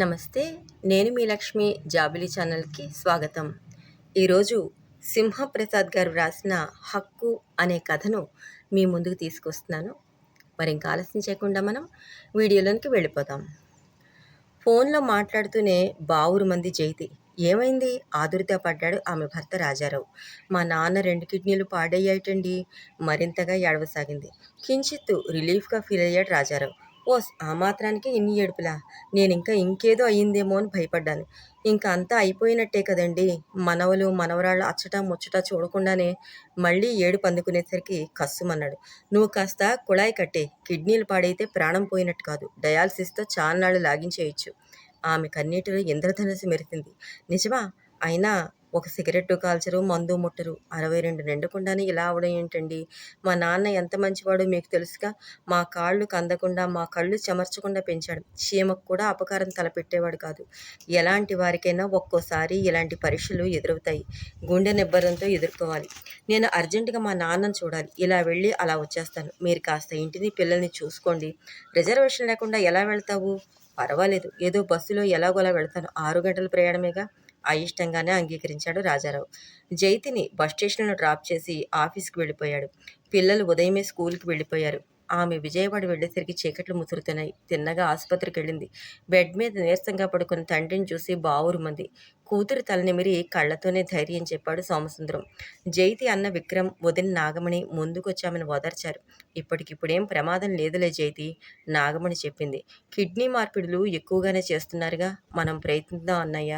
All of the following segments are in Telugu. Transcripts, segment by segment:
నమస్తే నేను మీ లక్ష్మి జాబిలి ఛానల్కి స్వాగతం. ఈరోజు సింహప్రసాద్ గారు రాసిన హక్కు అనే కథను మీ ముందుకు తీసుకొస్తున్నాను. మరి ఇంకా ఆలస్యం చేయకుండా మనం వీడియోలోనికి వెళ్ళిపోతాం ఫోన్లో మాట్లాడుతూనే బావురు మంది జైతి. ఏమైంది? ఆదురితో పడ్డాడు ఆమె భర్త రాజారావు. మా నాన్న రెండు కిడ్నీలు పాడయ్యాయటండి. మరింతగా ఏడవసాగింది. కించిత్తు రిలీఫ్గా ఫీల్ అయ్యాడు రాజారావు. ఓస్ ఆ మాత్రానికి ఇన్ని ఏడుపులా? నేను ఇంకా ఇంకేదో అయ్యిందేమో అని భయపడ్డాను. ఇంకా అంతా అయిపోయినట్టే కదండి. మనవలు మనవరాళ్ళు అచ్చట ముచ్చట చూడకుండానే మళ్ళీ ఏడుపు అందుకునేసరికి కస్సుమన్నాడు. నువ్వు కాస్త కుళాయి కట్టే కిడ్నీలు పాడైతే ప్రాణం పోయినట్టు కాదు. డయాలసిస్తో చాన్నాళ్ళు లాగించేయచ్చు. ఆమె కన్నీటిలో ఇంద్రధనుసు మెరిసింది. నిజమా? అయినా ఒక సిగరెట్టు కాల్చరు మందు ముట్టరు. అరవై రెండు నిండకుండానే ఇలా అవడం ఏంటండి? మా నాన్న ఎంత మంచివాడో మీకు తెలుసుగా? మా కాళ్ళు కందకుండా మా కళ్ళు చెమర్చకుండా పెంచాడు. చీమకు కూడా అపకారం తలపెట్టేవాడు కాదు. ఎలాంటి వారికైనా ఒక్కోసారి ఇలాంటి పరీక్షలు ఎదురవుతాయి. గుండె నిబ్బరంతో ఎదుర్కోవాలి. నేను అర్జెంటుగా మా నాన్నను చూడాలి. ఇలా వెళ్ళి అలా వచ్చేస్తాను. మీరు కాస్త ఇంటిని పిల్లల్ని చూసుకోండి. రిజర్వేషన్ లేకుండా ఎలా వెళ్తావు? పర్వాలేదు. ఏదో బస్సులో ఎలాగోలా వెళ్తాను. ఆరు గంటల ప్రయాణమేగా? అయిష్టంగానే అంగీకరించాడు రాజారావు. జైతిని బస్ స్టేషన్లో డ్రాప్ చేసి ఆఫీస్కి వెళ్ళిపోయాడు. పిల్లలు ఉదయమే స్కూల్కి వెళ్ళిపోయారు. ఆమె విజయవాడ వెళ్ళేసరికి చీకట్లు ముసురుతున్నాయి. తిన్నగా ఆసుపత్రికి వెళ్ళింది. బెడ్ మీద నీరసంగా పడుకున్న తండ్రిని చూసి బావురుమంది. కూతురు తలనిమిరి కళ్ళతోనే ధైర్యం చెప్పాడు సోమసుందరం. జైతి అన్న విక్రమ్ వదిన నాగమణి ముందుకొచ్చామని ఓదార్చారు ఇప్పటికిప్పుడేం ప్రమాదం లేదులే జైతి నాగమణి చెప్పింది. కిడ్నీ మార్పిడులు ఎక్కువగానే చేస్తున్నారుగా. మనం ప్రయత్నిద్దాం అన్నయ్య.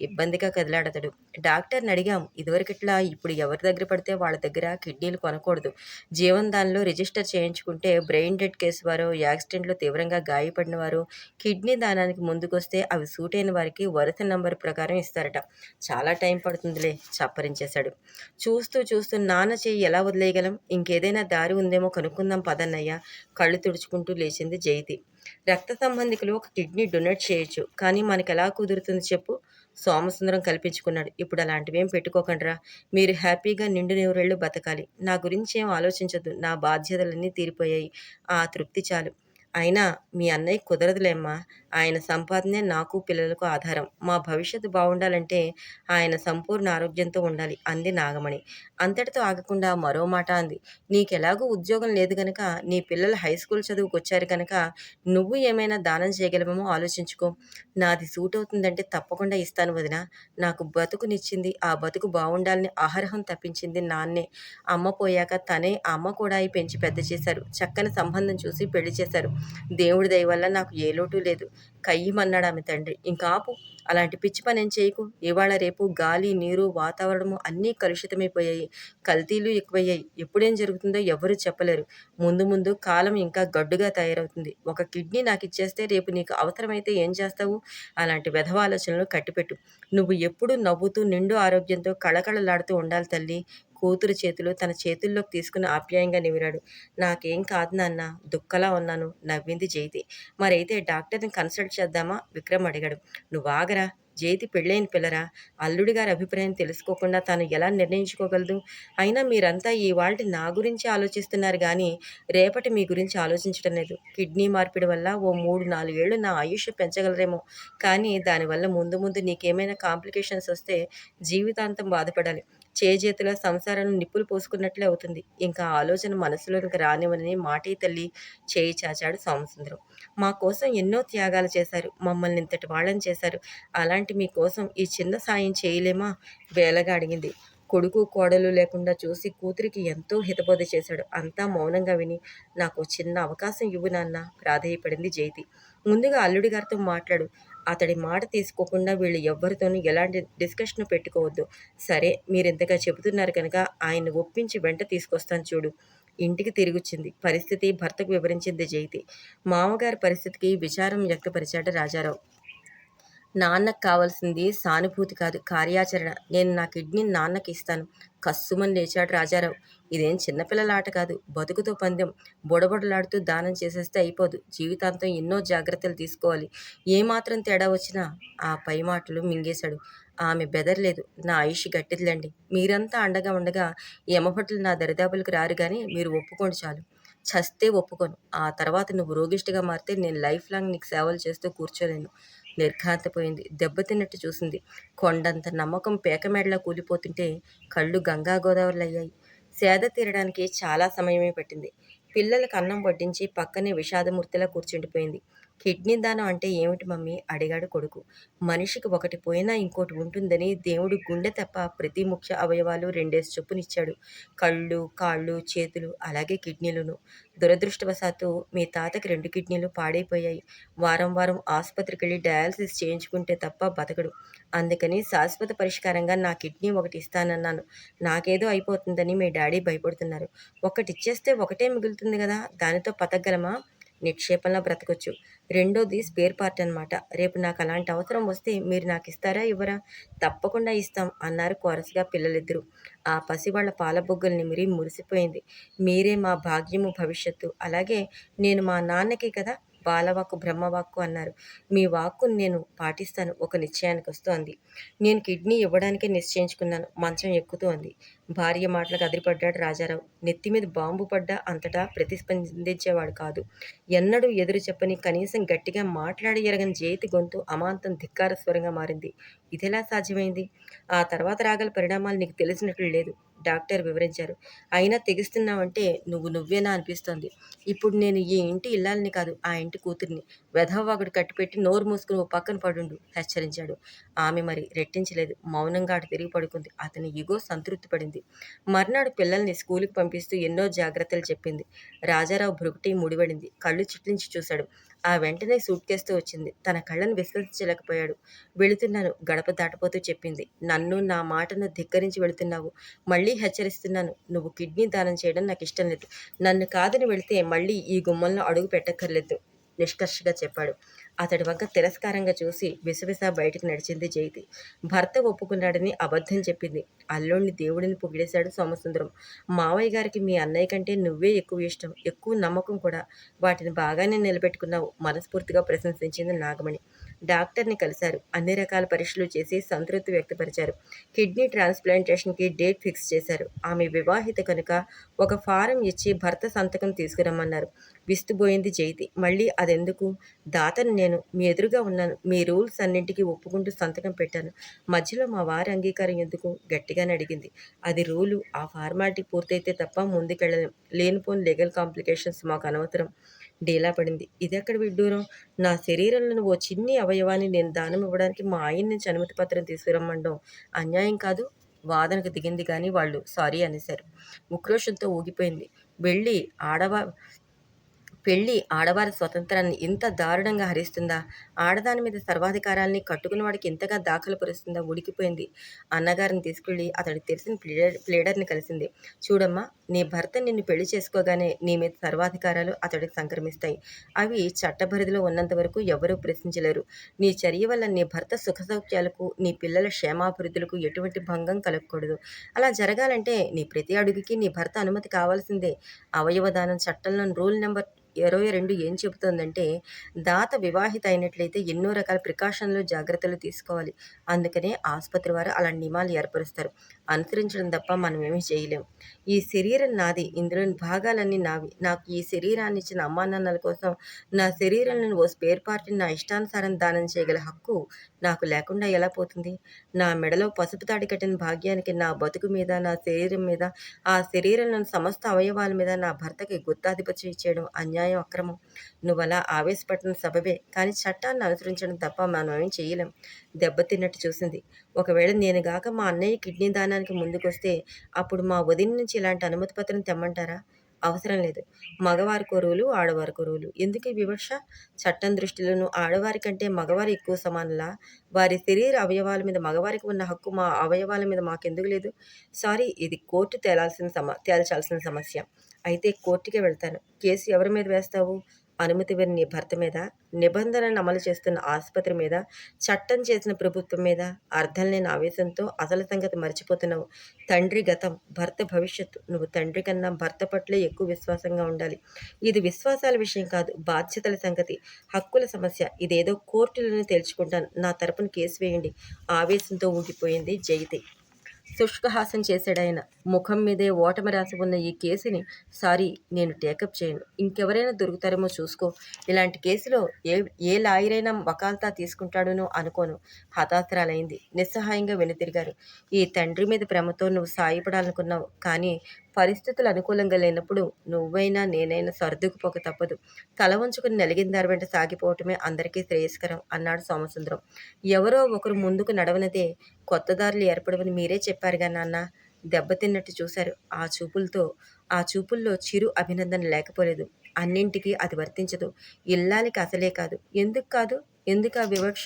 ఇబ్బందిగా కదిలాడతాడు. డాక్టర్ని అడిగాం. ఇదివరకిట్లా ఇప్పుడు ఎవరి దగ్గర పడితే వాళ్ళ దగ్గర కిడ్నీలు కొనకూడదు. జీవనదాన్లో రిజిస్టర్ చేయించుకుంటే బ్రెయిన్ డెడ్ కేసు వారు యాక్సిడెంట్లో తీవ్రంగా గాయపడిన వారు కిడ్నీ దానానికి ముందుకొస్తే అవి సూట్ అయిన వారికి వరుస నంబర్ ప్రకారం ఇస్తారట చాలా టైం పడుతుందిలే చప్పరించేశాడు. చూస్తూ చూస్తూ నాన్న చెయ్యి ఎలా వదిలేయగలం? ఇంకేదైనా దారి ఉందేమో కనుక్కుందాం పదన్నయ్య కళ్ళు తుడుచుకుంటూ లేచింది జైతి రక్త సంబంధికులు ఒక కిడ్నీ డొనేట్ చేయొచ్చు కానీ మనకి ఎలా కుదురుతుంది చెప్పు? సోమసుందరం కల్పించుకున్నాడు. ఇప్పుడు అలాంటివేం పెట్టుకోకండిరా. మీరు హ్యాపీగా నిండు నెవరెళ్ళు బతకాలి. నా గురించి ఏం ఆలోచించద్దు. నా బాధ్యతలన్నీ తీరిపోయాయి. ఆ తృప్తి చాలు. అయినా మీ అన్నయ్య కుదరదులేమ్మా ఆయన సంపాదనే నాకు పిల్లలకు ఆధారం. మా భవిష్యత్తు బాగుండాలంటే ఆయన సంపూర్ణ ఆరోగ్యంతో ఉండాలి అంది నాగమణి. అంతటితో ఆగకుండా మరో మాట అంది. నీకెలాగూ ఉద్యోగం లేదు గనక నీ పిల్లలు హై స్కూల్ చదువుకు వచ్చారు కనుక నువ్వు ఏమైనా దానం చేయగలమేమో ఆలోచించుకో. నాది సూట్ అవుతుందంటే తప్పకుండా ఇస్తాను వదిన. నాకు బతుకునిచ్చింది ఆ బతుకు బాగుండాలని ఆహారం తప్పించింది నాన్నే. అమ్మ పోయాక తనే అమ్మ కూడా పెంచి పెద్ద చేశారు. చక్కని సంబంధం చూసి పెళ్ళి చేశారు. దేవుడి దయ వల్ల నాకు ఏ లోటు లేదు. కయ్యమన్నాడు ఆమె తండ్రి. ఇంకా ఆపు అలాంటి పిచ్చి పని ఏం చేయకు. ఇవాళ రేపు గాలి నీరు వాతావరణము అన్నీ కలుషితమైపోయాయి. కల్తీలు ఎక్కువయ్యాయి. ఎప్పుడేం జరుగుతుందో ఎవరు చెప్పలేరు. ముందు ముందు కాలం ఇంకా గడ్డుగా తయారవుతుంది. ఒక కిడ్నీ నాకు ఇచ్చేస్తే రేపు నీకు అవసరమైతే ఏం చేస్తావు? అలాంటి వెధవ ఆలోచనలు కట్టిపెట్టు. నువ్వు ఎప్పుడు నవ్వుతూ నిండు ఆరోగ్యంతో కళకళలాడుతూ ఉండాలి తల్లి. కూతురు చేతులు తన చేతుల్లోకి తీసుకుని ఆప్యాయంగా నిమిరాడు. నాకేం కాదు నాన్న దుఃఖలా ఉన్నాను నవ్వింది జైతి. మరైతే డాక్టర్ని కన్సల్ట్ చేద్దామా? విక్రమ్ అడిగాడు. నువ్వు ఆగరా. జైతి పెళ్ళైన పిల్లరా. అల్లుడి గారి అభిప్రాయం తెలుసుకోకుండా తాను ఎలా నిర్ణయించుకోగలదు? అయినా మీరంతా ఈ వాళ్ళ నా గురించి ఆలోచిస్తున్నారు కానీ రేపటి మీ గురించి ఆలోచించడం లేదు. కిడ్నీ మార్పిడి వల్ల ఓ మూడు నాలుగేళ్ళు నా ఆయుష్ పెంచగలరేమో. కానీ దానివల్ల ముందు ముందు నీకేమైనా కాంప్లికేషన్స్ వస్తే జీవితాంతం బాధపడాలి. చేజేతుల సంసారాన్ని నిప్పులు పోసుకున్నట్లే అవుతుంది. ఇంకా ఆలోచన మనసులోనికి రానివ్వనని మాటే తల్లి చేయి చాచాడు సోమసుందరం. మా కోసం ఎన్నో త్యాగాలు చేశారు. మమ్మల్ని ఇంతటి వాళ్ళని చేశారు. అలాంటి మీకోసం ఈ చిన్న సాయం చేయలేమా? వేలగా అడిగింది. కొడుకు కోడలు లేకుండా చూసి కూతురికి ఎంతో హితబోధ చేశాడు. అంతా మౌనంగా విని నాకు చిన్న అవకాశం ఇవ్వు నాన్న ప్రాధేయపడింది జైతి. ముందుగా అల్లుడి గారితో మాట్లాడు. అతడి మాట తీసుకోకుండా వీళ్ళు ఎవ్వరితోనూ ఎలాంటి డిస్కషన్ పెట్టుకోవద్దు. సరే మీరు ఇంతగా చెబుతున్నారు కనుక ఆయన్ని ఒప్పించి వెంట తీసుకొస్తాను చూడు. ఇంటికి తిరిగొచ్చింది. పరిస్థితి భర్తకు వివరించింది జైతి. మామగారి పరిస్థితికి విచారం వ్యక్తపరిచాడు రాజారావు. నాన్నకు కావాల్సింది సానుభూతి కాదు కార్యాచరణ. నేను నా కిడ్నీ నాన్నకి ఇస్తాను. కస్సుమని లేచాడు రాజారావు. ఇదేం చిన్నపిల్లల ఆట కాదు. బతుకుతో పందెం. బొడబొడలాడుతూ దానం చేసేస్తే అయిపోదు. జీవితాంతం ఎన్నో జాగ్రత్తలు తీసుకోవాలి. ఏమాత్రం తేడా వచ్చినా ఆ పై మాటలు మింగేశాడు. ఆమె బెదరలేదు. నా ఆయుష్ గట్టిదిలేండి. మీరంతా అండగా ఉండగా యమభట్లు నా దరిదాపులకు రారు కానీ మీరు ఒప్పుకోండి చాలు. చస్తే ఒప్పుకోను. ఆ తర్వాత నువ్వు రోగిష్టిగా మారితే నేను లైఫ్ లాంగ్ నీకు సేవలు చేస్తూ కూర్చోలేను. నిర్ఘాంతపోయింది. దెబ్బతిన్నట్టు చూసింది. కొండంత నమ్మకం పేకమేడలా కూలిపోతుంటే కళ్ళు గంగా గోదావరిలయ్యాయి. సేద తీరడానికి చాలా సమయమే పట్టింది. పిల్లలకు అన్నం వడ్డించి పక్కనే విషాదమూర్తిలా కూర్చుండిపోయింది. కిడ్నీ దానం అంటే ఏమిటి మమ్మీ? అడిగాడు కొడుకు. మనిషికి ఒకటి పోయినా ఇంకోటి ఉంటుందని దేవుడు గుండె తప్ప ప్రతి ముఖ్య అవయవాలు రెండేసి చొప్పునిచ్చాడు. కళ్ళు కాళ్ళు చేతులు అలాగే కిడ్నీలును. దురదృష్టవశాత్తు మీ తాతకి రెండు కిడ్నీలు పాడైపోయాయి. వారం వారం ఆసుపత్రికి వెళ్ళి డయాలసిస్ చేయించుకుంటే తప్ప బతకడు. అందుకని శాశ్వత పరిష్కారంగా నా కిడ్నీ ఒకటి ఇస్తానన్నాను. నాకేదో అయిపోతుందని మీ డాడీ భయపడుతున్నారు. ఒకటి ఇచ్చేస్తే ఒకటే మిగులుతుంది కదా? దానితో బతకగలమా నిక్షేపంలో బ్రతకొచ్చు. రెండోది స్పేర్ పార్ట్ అనమాట రేపు నాకు అలాంటి అవసరం వస్తే మీరు నాకు ఇస్తారా ఇవ్వరా? తప్పకుండా ఇస్తాం అన్నారు కోరసుగా పిల్లలిద్దరూ. ఆ పసి వాళ్ళ పాల బొగ్గులు నిమిరి మురిసిపోయింది. మీరే మా భాగ్యము భవిష్యత్తు. అలాగే నేను మా నాన్నకి కదా బాలవాక్కు బ్రహ్మవాక్కు అన్నారు. మీ వాక్కును నేను పాటిస్తాను. ఒక నిశ్చయానికి వస్తూ నేను కిడ్నీ ఇవ్వడానికే నిశ్చయించుకున్నాను. మంచం ఎక్కుతోంది. భార్య మాటలకు అదిరిపడ్డాడు రాజారావు. నెత్తి మీద బాంబు పడ్డా అంతటా ప్రతిస్పందించేవాడు కాదు. ఎన్నడూ ఎదురు చెప్పని కనీసం గట్టిగా మాట్లాడి ఎరగని జయతి గొంతు అమాంతం ధిక్కార స్వరంగా మారింది. ఇదెలా సాధ్యమైంది? ఆ తర్వాత రాగల పరిణామాలు నీకు తెలిసినట్లు లేదు. డాక్టర్ వివరించారు. అయినా తెగిస్తున్నావంటే నువ్వు నువ్వేనా అనిపిస్తోంది. ఇప్పుడు నేను ఈ ఇంటి ఇల్లాలని కాదు ఆ ఇంటి కూతుర్ని. వెధవవాగుడు కట్టిపెట్టి నోరు మూసుకుని ఓ పక్కన పడుండు హెచ్చరించాడు. ఆమె మరి రెట్టించలేదు. మౌనంగా అటు తిరిగి పడుకుంది. అతని ఇగో సంతృప్తి పడింది. మర్నాడు పిల్లల్ని స్కూల్కి పంపిస్తూ ఎన్నో జాగ్రత్తలు చెప్పింది. రాజారావు భృగుటి ముడిపడింది. కళ్ళు చిట్లించి చూశాడు. ఆ వెంటనే సూట్ కేస్తూ వచ్చింది. తన కళ్ళను విశ్వసించలేకపోయాడు వెళుతున్నాను గడప దాటపోతూ చెప్పింది. నన్ను నా మాటను ధిక్కరించి వెళుతున్నావు. మళ్ళీ హెచ్చరిస్తున్నాను. నువ్వు కిడ్నీ దానం చేయడం నాకు ఇష్టం లేదు. నన్ను కాదని వెళితే మళ్ళీ ఈ గుమ్మంలో అడుగు పెట్టక్కర్లేదు నిష్కర్షగా చెప్పాడు. అతడి వంక తిరస్కారంగా చూసి విసవిస బయటకు నడిచింది జైతి భర్త ఒప్పుకున్నాడని అబద్ధం చెప్పింది. అల్లుడిని దేవుడిని పొగిడేశాడు సోమసుందరం. మావయ్య గారికి మీ అన్నయ్య కంటే నువ్వే ఎక్కువ ఇష్టం ఎక్కువ నమ్మకం కూడా. వాటిని బాగానే నిలబెట్టుకున్నావు మనస్ఫూర్తిగా ప్రశంసించింది నాగమణి. డాక్టర్ని కలిశారు. అన్ని రకాల పరీక్షలు చేసి సంతృప్తి వ్యక్తపరిచారు. కిడ్నీ ట్రాన్స్ప్లాంటేషన్కి డేట్ ఫిక్స్ చేశారు. ఆమె వివాహిత కనుక ఒక ఫారం ఇచ్చి భర్త సంతకం తీసుకురమ్మన్నారు. విస్తుబోయింది జైతి మళ్ళీ అదెందుకు? దాతను నేను మీ ఎదురుగా ఉన్నాను. మీ రూల్స్ అన్నింటికి ఒప్పుకుంటూ సంతకం పెట్టాను. మధ్యలో మా వారి అంగీకారం ఎందుకు? గట్టిగానే అడిగింది. అది రూలు. ఆ ఫార్మాలిటీ పూర్తయితే తప్ప ముందుకెళ్ళలేం లేనిపోని లీగల్ కాంప్లికేషన్స్ మాకు అనవసరం. డీలా పడింది. ఇదెక్కడ విడ్డూరం? నా శరీరంలోని ఓ చిన్ని అవయవాన్ని నేను దానం ఇవ్వడానికి మా ఆయన నుంచి అనుమతి పత్రం తీసుకురమ్మండం అన్యాయం కాదు? వాదనకు దిగింది కానీ వాళ్ళు సారీ అనేశారు. ఉక్రోషంతో ఊగిపోయింది. వెళ్ళి ఆడవా పెళ్ళి ఆడవారి స్వతంత్రాన్ని ఇంత దారుణంగా హరిస్తుందా? ఆడదాని మీద సర్వాధికారాల్ని కట్టుకున్న వాడికి ఇంతగా దాఖలు పరుస్తుందా? ఉడికిపోయింది. అన్నగారిని తీసుకెళ్ళి అతడికి తెలిసిన ప్లీడర్ ప్లీడర్ని కలిసింది. చూడమ్మా నీ భర్త నిన్ను పెళ్ళి చేసుకోగానే నీ మీద సర్వాధికారాలు అతడికి సంక్రమిస్తాయి. అవి చట్టపరిధిలో ఉన్నంత వరకు ఎవరూ ప్రశ్నించలేరు. నీ చర్య వల్ల నీ భర్త సుఖ సౌఖ్యాలకు నీ పిల్లల క్షేమాభివృద్ధులకు ఎటువంటి భంగం కలగకూడదు. అలా జరగాలంటే నీ ప్రతి అడుగుకి నీ భర్త అనుమతి కావాల్సిందే. అవయవదానం చట్టంలో రూల్ నెంబర్ ఇరవై రెండు ఏం చెబుతోందంటే దాత వివాహిత అయినట్లయితే ఎన్నో రకాల ప్రికాషన్లు జాగ్రత్తలు తీసుకోవాలి. అందుకనే ఆసుపత్రి వారు అలాంటి నియమాలు ఏర్పరుస్తారు. అనుసరించడం తప్ప మనం ఏమీ చేయలేం. ఈ శరీరం నాది. ఇందులోని భాగాలన్నీ నావి. నాకు ఈ శరీరాన్ని ఇచ్చిన అమ్మా నాన్నల కోసం నా శరీరంలో ఓ స్పేర్ పార్టీని నా ఇష్టానుసారం దానం చేయగల హక్కు నాకు లేకుండా ఎలా పోతుంది? నా మెడలో పసుపు తాడి కట్టిన భాగ్యానికి నా బతుకు మీద నా శరీరం మీద ఆ శరీరంలోని సమస్త అవయవాల మీద నా భర్తకి గుత్తాధిపత్యం ఇచ్చేయడం అన్యాయం అక్రమం. నువ్వు అలా ఆవేశపడిన సబబే. కానీ చట్టాన్ని అనుసరించడం తప్ప మనం ఏం చేయలేం. దెబ్బతిన్నట్టు చూసింది. ఒకవేళ నేను గాక మా అన్నయ్య కిడ్నీ దానానికి ముందుకొస్తే అప్పుడు మా వదిన నుంచి ఇలాంటి అనుమతి పత్రం తెమ్మంటారా? అవసరం లేదు. మగవారి కొరువులు ఆడవారి కొరువులు ఎందుకు వివక్ష? చట్టం దృష్టిలోనూ ఆడవారి కంటే మగవారు ఎక్కువ సమానులా? వారి శరీర అవయవాల మీద మగవారికి ఉన్న హక్కు మా అవయవాల మీద మాకెందుకు లేదు? సారీ ఇది కోర్టు తేలాల్సిన సమ తేల్చాల్సిన సమస్య. అయితే కోర్టుకే వెళ్తాను. కేసు ఎవరి మీద వేస్తావు? అనుమతి ఇవ్వని భర్త మీద నిబంధనలను అమలు చేస్తున్న ఆసుపత్రి మీద చట్టం చేసిన ప్రభుత్వం మీద అర్థం లేని ఆవేశంతో అసలు సంగతి మర్చిపోతున్నావు. తండ్రి గతం భర్త భవిష్యత్తు. నువ్వు తండ్రి కన్నా భర్త పట్లే ఎక్కువ విశ్వాసంగా ఉండాలి. ఇది విశ్వాసాల విషయం కాదు బాధ్యతల సంగతి. హక్కుల సమస్య. ఇదేదో కోర్టులోనే తేల్చుకుంటాను. నా తరపున కేసు వేయండి. ఆవేశంతో ఊగిపోయింది జైతే. శుష్కహాసం చేశాడాయన. ముఖం మీదే ఓటమి రాసి ఉన్న ఈ కేసుని సారీ నేను టేకప్ చేయను. ఇంకెవరైనా దొరుకుతారేమో చూసుకో. ఇలాంటి కేసులో ఏ ఏ లాయరైనా వకాల్తా తీసుకుంటాడనో అనుకోను. హతాత్రాలైంది. నిస్సహాయంగా వెనుతిరిగారు ఈ తండ్రి మీద ప్రేమతో నువ్వు సాయపడాలనుకున్నావు. కానీ పరిస్థితులు అనుకూలంగా లేనప్పుడు నువ్వైనా నేనైనా సర్దుకుపోక తప్పదు. తల వంచుకుని నలిగిందారు వెంట సాగిపోవటమే అందరికీ శ్రేయస్కరం అన్నాడు సోమసుందరం. ఎవరో ఒకరు ముందుకు నడవనదే కొత్త దారులు ఏర్పడమని మీరే చెప్పారుగా నాన్న దెబ్బతిన్నట్టు చూశారు. ఆ చూపులతో ఆ చూపుల్లో చిరు అభినందన లేకపోలేదు. అన్నింటికీ అది వర్తించదు. ఇల్లాలికి అసలే కాదు. ఎందుకు కాదు? ఎందుకు ఆ వివక్ష?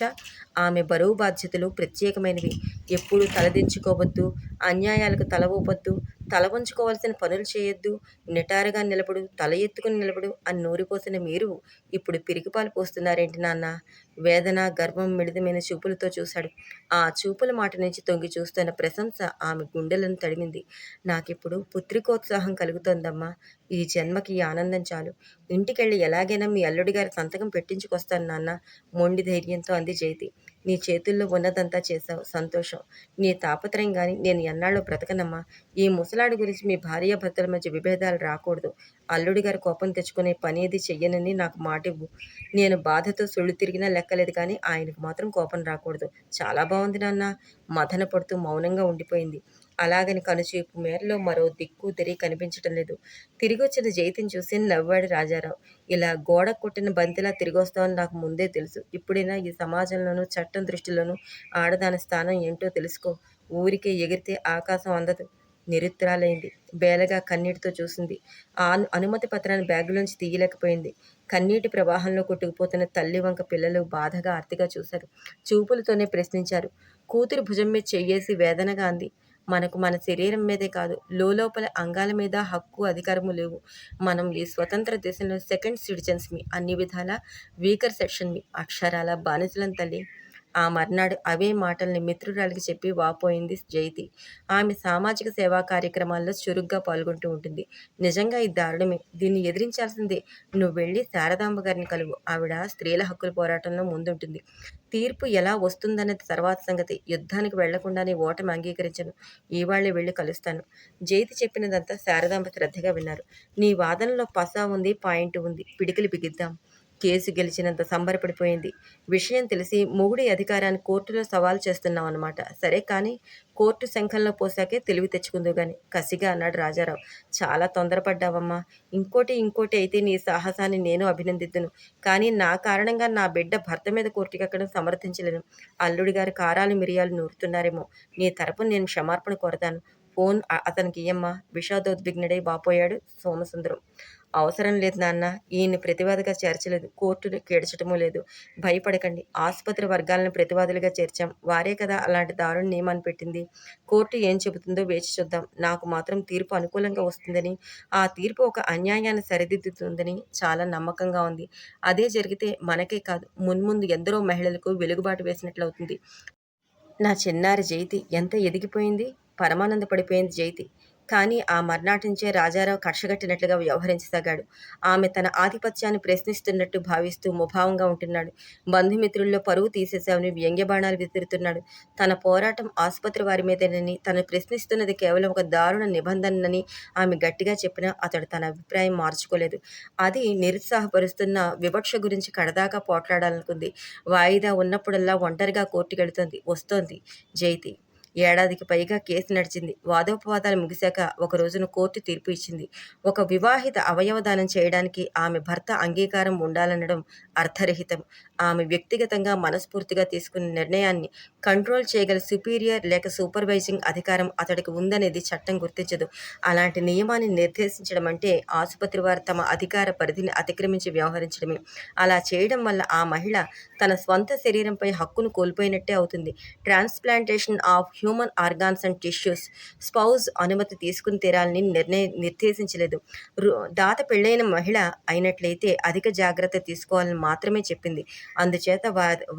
ఆమె బరువు బాధ్యతలు ప్రత్యేకమైనవి. ఎప్పుడు తలదించుకోవద్దు అన్యాయాలకు తల ఊపొద్దు తల వంచుకోవాల్సిన పనులు చేయొద్దు నిటారుగా నిలబడు తల ఎత్తుకుని నిలబడు అని నూరిపోసిన మీరు ఇప్పుడు పిరికిపాలు పోస్తున్నారేంటి నాన్న? వేదన గర్వం మిడిదమైన చూపులతో చూశాడు. ఆ చూపుల మాట నుంచి తొంగి చూస్తున్న ప్రశంస ఆమె గుండెలను తడిమింది. నాకిప్పుడు పుత్రికోత్సాహం కలుగుతోందమ్మా. ఈ జన్మకి ఆనందం చాలు. ఇంటికెళ్ళి ఎలాగైనా మీ అల్లుడి గారి సంతకం పెట్టించుకొస్తాను నాన్న. మొండి ధైర్యంతో అంది జయతి నీ చేతుల్లో ఉన్నదంతా చేశావు. సంతోషం. నీ తాపత్రయం కానీ నేను ఎన్నాళ్ళు బ్రతకనమ్మా. ఈ ముసలాడి గురించి మీ భార్య భర్తల మధ్య విభేదాలు రాకూడదు. అల్లుడి గారి కోపం తెచ్చుకునే పని ఏది చెయ్యనని నాకు మాట ఇవ్వు నేను బాధతో సుళ్ళు తిరిగినా లెక్కలేదు కానీ ఆయనకు మాత్రం కోపం రాకూడదు. చాలా బాగుంది నాన్న. మదన పడుతూ మౌనంగా ఉండిపోయింది. అలాగని కనుచూపు మేరలో మరో దిక్కు తిరిగి కనిపించటం లేదు. తిరిగి వచ్చిన జైతిని చూసి నవ్వాడు రాజారావు. ఇలా గోడ కొట్టిన బంతిలా తిరిగి వస్తామని నాకు ముందే తెలుసు. ఇప్పుడైనా ఈ సమాజంలోనూ చట్టం దృష్టిలోనూ ఆడదాని స్థానం ఏంటో తెలుసుకో. ఊరికే ఎగిరితే ఆకాశం అందదు. నిరుత్తరాలైంది బేలగా కన్నీటితో చూసింది. ఆ అనుమతి పత్రాన్ని బ్యాగులోంచి తీయలేకపోయింది. కన్నీటి ప్రవాహంలో కొట్టుకుపోతున్న తల్లి వంక పిల్లలు బాధగా ఆర్తిగా చూశారు. చూపులతోనే ప్రశ్నించారు. కూతురు భుజం మీద చెయ్యేసి వేదనగా అంది. మనకు మన శరీరం మీదే కాదు లోపల అంగాల మీద హక్కు అధికారము లేవు. మనం ఈ స్వతంత్ర దేశంలో సెకండ్ సిటిజన్స్మి అన్ని విధాల వీకర్ సెక్షన్మి అక్షరాల బానిసలం తల్లి. ఆ మర్నాడు అవే మాటల్ని మిత్రురాలికి చెప్పి వాపోయింది జైతి. ఆమె సామాజిక సేవా కార్యక్రమాల్లో చురుగ్గా పాల్గొంటూ ఉంటుంది. నిజంగా ఈ దారుణమే. దీన్ని ఎదిరించాల్సిందే. నువ్వు వెళ్ళి శారదాంబ గారిని కలువు. ఆవిడ స్త్రీల హక్కుల పోరాటంలో ముందుంటుంది. తీర్పు ఎలా వస్తుందన్నది తర్వాత సంగతి. యుద్ధానికి వెళ్ళకుండానే ఓటమి అంగీకరించను. ఇవాళ్ళే వెళ్ళి కలుస్తాను. జైతి చెప్పినదంతా శారదాంబ శ్రద్ధగా విన్నారు. నీ వాదనలో పసా ఉంది పాయింట్ ఉంది. పిడికిలు బిగిద్దాం. కేసు గెలిచినంత సంబరపడిపోయింది. విషయం తెలిసి మొగుడి అధికారాన్ని కోర్టులో సవాల్ చేస్తున్నాం అనమాట సరే కానీ కోర్టు శంఖంలో పోసాకే తెలివి తెచ్చుకుందో గాని. కసిగా అన్నాడు రాజారావు. చాలా తొందరపడ్డావమ్మా. ఇంకోటి ఇంకోటి అయితే నీ సాహసాన్ని నేను అభినందిద్దును. కానీ నా కారణంగా నా బిడ్డ భర్త మీద కోర్టుకెక్కడం సమర్థించలేను. అల్లుడి గారు కారాలు మిరియాలు నూరుతున్నారేమో. నీ తరపున నేను క్షమార్పణ కోరతాను. ఫోన్ అతనికి ఇయ్యమ్మ విషాదోద్విగ్నుడై వాపోయాడు సోమసుందరం. అవసరం లేదు నాన్న ఈయన్ని ప్రతివాదిగా చేర్చలేదు. కోర్టును కీడచటమూ లేదు. భయపడకండి. ఆసుపత్రి వర్గాలను ప్రతివాదులుగా చేర్చాం. వారే కదా అలాంటి దారుణ నియమాన్ని పెట్టింది. కోర్టు ఏం చెబుతుందో వేచి చూద్దాం. నాకు మాత్రం తీర్పు అనుకూలంగా వస్తుందని ఆ తీర్పు ఒక అన్యాయాన్ని సరిదిద్దుతుందని చాలా నమ్మకంగా ఉంది. అదే జరిగితే మనకే కాదు మున్ముందు ఎందరో మహిళలకు వెలుగుబాటు వేసినట్లవుతుంది. నా చిన్నారి జైతి ఎంత ఎదిగిపోయింది? పరమానంద పడిపోయింది జైతి. కానీ ఆ మర్నాటి నుంచే రాజారావు కక్షగట్టినట్లుగా వ్యవహరించసాగాడు ఆమె తన ఆధిపత్యాన్ని ప్రశ్నిస్తున్నట్టు భావిస్తూ ముభావంగా ఉంటున్నాడు. బంధుమిత్రుల్లో పరువు తీసేశామని వ్యంగ్యబాణాలు విసురుతున్నాడు. తన పోరాటం ఆసుపత్రి వారి మీదేనని తను ప్రశ్నిస్తున్నది కేవలం ఒక దారుణ నిబంధనని ఆమె గట్టిగా చెప్పినా అతడు తన అభిప్రాయం మార్చుకోలేదు. అది నిరుత్సాహపరుస్తున్న వివక్ష గురించి కడదాకా పోట్లాడాలనుకుంది. వాయిదా ఉన్నప్పుడల్లా ఒంటరిగా కోర్టుకెళ్తుంది. వస్తోంది జైతి. ఏడాదికి పైగా కేసు నడిచింది. వాదోపవాదాలు ముగిశాక ఒక రోజున కోర్టు తీర్పు ఇచ్చింది. ఒక వివాహిత అవయవదానం చేయడానికి ఆమె భర్త అంగీకారం ఉండాలనడం అర్థరహితం. ఆమె వ్యక్తిగతంగా మనస్ఫూర్తిగా తీసుకున్న నిర్ణయాన్ని కంట్రోల్ చేయగల సుపీరియర్ లేక సూపర్వైజింగ్ అధికారం అతడికి ఉందనేది చట్టం గుర్తించదు. అలాంటి నియమాన్ని నిర్దేశించడం అంటే ఆసుపత్రి వారు తమ అధికార పరిధిని అతిక్రమించి వ్యవహరించడమే. అలా చేయడం వల్ల ఆ మహిళ తన స్వంత శరీరంపై హక్కును కోల్పోయినట్టే అవుతుంది. Transplantation of human organs and tissues. Spouse అనుమతి తీసుకుని తీరాలని నిర్ణయం నిర్దేశించలేదు. దాత పెళ్ళైన మహిళ అయినట్లయితే అధిక జాగ్రత్త తీసుకోవాలని మాత్రమే చెప్పింది. అందుచేత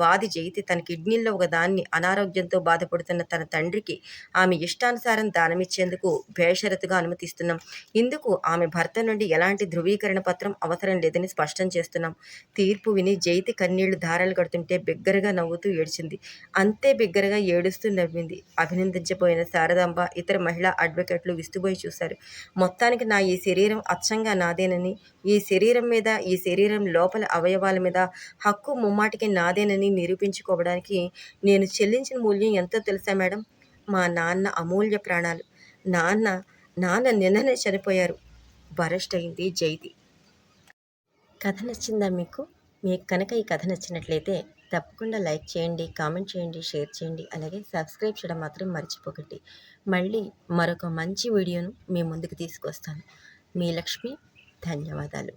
వాది జయితి తన కిడ్నీల్లో ఒక దాన్ని అనారోగ్యంతో బాధపడుతున్న తన తండ్రికి ఆమె ఇష్టానుసారం దానమిచ్చేందుకు భేషరతుగా అనుమతిస్తున్నాం. ఇందుకు ఆమె భర్త నుండి ఎలాంటి ధృవీకరణ పత్రం అవసరం లేదని స్పష్టం చేస్తున్నాం. తీర్పు విని జైతి కన్నీళ్ళు ధారలు కడుతుంటే బిగ్గరగా నవ్వుతూ ఏడ్చింది. అంతే బిగ్గరగా ఏడుస్తూ నవ్వింది. అభినందించబోయిన శారదాంబ ఇతర మహిళా అడ్వకేట్లు విస్తుపోయి చూశారు. మొత్తానికి నా ఈ శరీరం అచ్చంగా నాదేనని ఈ శరీరం మీద ఈ శరీరం లోపల అవయవాల మీద హక్కు ముమ్మాటికి నాదేనని నిరూపించుకోవడానికి నేను చెల్లించిన మూల్యం ఎంతో తెలుసా మేడం? మా నాన్న అమూల్య ప్రాణాలు. నాన్న నాన్న నిన్ననే చనిపోయారు. బరెస్ట్ అయింది జైతి కథ నచ్చిందా మీకు? మీకు కనుక ఈ కథ నచ్చినట్లయితే తప్పకుండా లైక్ చేయండి కామెంట్ చేయండి షేర్ చేయండి. అలాగే సబ్స్క్రైబ్ చేయడం మాత్రం మర్చిపోకండి. మళ్ళీ మరొక మంచి వీడియోను మీ ముందుకు తీసుకొస్తాను. మీ లక్ష్మి ధన్యవాదాలు.